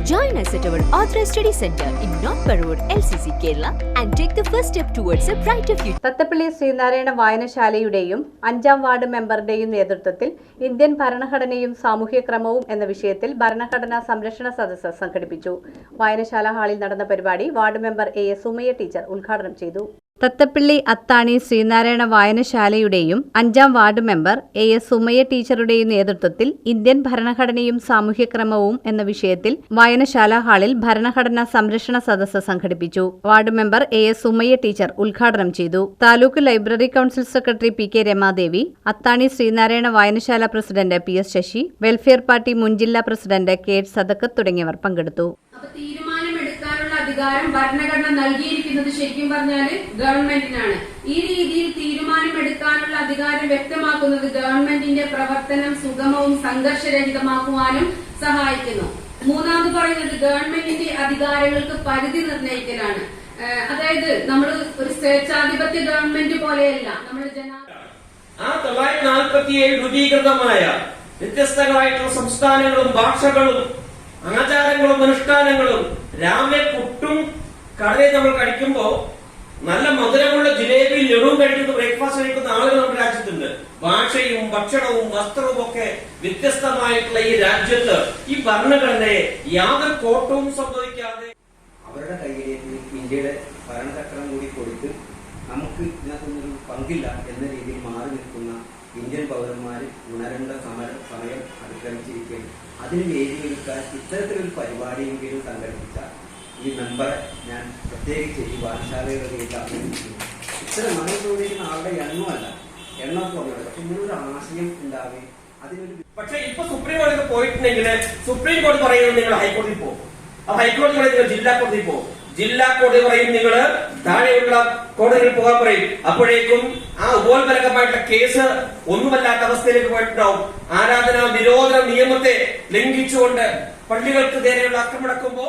Join us at our Authorized Study Center in North Parur, LCC, Kerala, and take the first step towards a brighter future. Thathappally Sreenarayana വായനശാലയുടെയും അഞ്ചാം ward മെമ്പറുടെയും നേതൃത്വത്തിൽ Indian ഭരണഘടനയും സാമൂഹ്യക്രമവും എന്ന വിഷയത്തിൽ ഭരണഘടനാ സംരക്ഷണ സദസ്സ് സംഘടിപ്പിച്ചു വായനശാല ഹാളിൽ നടന്ന പരിപാടി ward member A S Sumayya teacher ഉദ്ഘാടനം ചെയ്തു തത്തപ്പള്ളി അത്താണി ശ്രീനാരായണ വായനശാലയുടെയും അഞ്ചാം ward member A S Sumayya ടീച്ചറുടെയും നേതൃത്വത്തിൽ ഇന്ത്യൻ ഭരണഘടനയും സാമൂഹ്യക്രമവും എന്ന വിഷയത്തിൽ വായനശാല ഹാളിൽ ഭരണഘടനാ സംരക്ഷണ സദസ്സ് സംഘടിപ്പിച്ചു. Ward member A S Sumayya teacher ഉദ്ഘാടനം ചെയ്തു. Taluk library council secretary P K Ramadevi Athani Sreenarayana വായനശാല president P S Sasi welfare party മുൻ ജില്ലാ പ്രസിഡന്റ് കെ സദക്കത്ത് തുടങ്ങിയവർ പങ്കെടുത്തു. അധികാരം ഭരണഘടന നൽകിയിരിക്കുന്നത് ശരിക്കും പറഞ്ഞാൽ ഗവൺമെന്റിനാണ്. ഈ രീതിയിൽ തീരുമാനമെടുക്കാനുള്ള അധികാരം വ്യക്തമാക്കുന്നത് ഗവൺമെന്റിന്റെ പ്രവർത്തനം സുഗമവും സംഘർഷരഹിതമാക്കുവാനും സഹായിക്കുന്നു. മൂന്നാമത് പറയുന്നത് ഗവൺമെന്റിന്റെ അധികാരങ്ങൾക്ക് പരിധി നിർണയിക്കലാണ്. അതായത് നമ്മൾ ഒരു സ്വേച്ഛാധിപത്യ ഗവൺമെന്റ് പോലെയല്ല നമ്മൾ ജനാ ആ തൊള്ളായിരത്തി നാൽപ്പത്തിയേഴ് രൂപീകൃതമായ വ്യത്യസ്തങ്ങളായിട്ടുള്ള സംസ്ഥാനങ്ങളും ഭാഷകളും ആചാരങ്ങളും അനുഷ്ഠാനങ്ങളും രാവിലെ പുട്ടും കടലയും നമ്മൾ കഴിക്കുമ്പോൾ നല്ല മധുരമുള്ള ജിലേബി ലഡുവും കഴിക്കുന്ന ബ്രേക്ക്ഫാസ്റ്റ് കഴിക്കുന്ന ആളുകൾ നമ്മുടെ രാജ്യത്തുണ്ട്. ഭാഷയും ഭക്ഷണവും വസ്ത്രവും ഒക്കെ വ്യത്യസ്തമായിട്ടുള്ള ഈ രാജ്യത്ത് ഈ ഭരണഘടനയെ യാതൊരു കോട്ടവും സംഭവിക്കാതെ അവരുടെ കയ്യിലേക്ക് ഇന്ത്യയുടെ ഭരണചക്രം കൂടി കൊടുത്ത് നമുക്ക് ഇതിനകത്തൊന്നും പങ്കില്ല എന്ന രീതിയിൽ മാറി നിൽക്കുന്ന ഇന്ത്യൻ പൗരന്മാർ ഉണരേണ്ട സമര സമയം അതിക്രമിച്ചിരിക്കുകയാണ്. അതിന് വേദിയൊരുക്കാൻ ഇത്തരത്തിലൊരു പരിപാടിയെങ്കിലും സംഘടിപ്പിച്ച ഈ മെമ്പറെ ഞാൻ പ്രത്യേകിച്ച് ഈ വായനശാലകളിലേക്ക് അഭിനന്ദിക്കുന്നു ഇത്തരം നമ്മൾ ചോദിക്കുന്ന ആളുടെ എണ്ണമല്ല എണ്ണം കുറഞ്ഞത് പക്ഷെ ഇങ്ങനൊരു ആശയം ഉണ്ടാവുകയും അതിനൊരു പക്ഷേ ഇപ്പൊ സുപ്രീം കോടതി പോയിട്ടുണ്ടെങ്കിൽ സുപ്രീം കോടതി പറയുന്നത് നിങ്ങൾ ഹൈക്കോടതി പോകും. അപ്പൊ ഹൈക്കോടതി പറയുന്നത് നിങ്ങൾ ജില്ലാ കോടതി പോകും. ജില്ലാ കോടതി പറയും നിങ്ങൾ താഴെയുള്ള കോടതിയിൽ പോകാൻ പറയും. അപ്പോഴേക്കും ആ ഉപോത്ബലകമായിട്ടുള്ള കേസ് ഒന്നുമല്ലാത്ത അവസ്ഥയിലേക്ക് പോയിട്ടുണ്ടാവും. ആരാധന നിരോധന നിയമത്തെ ലംഘിച്ചുകൊണ്ട് പള്ളികൾക്ക് നേരെയുള്ള ആക്രമണക്കുമ്പോ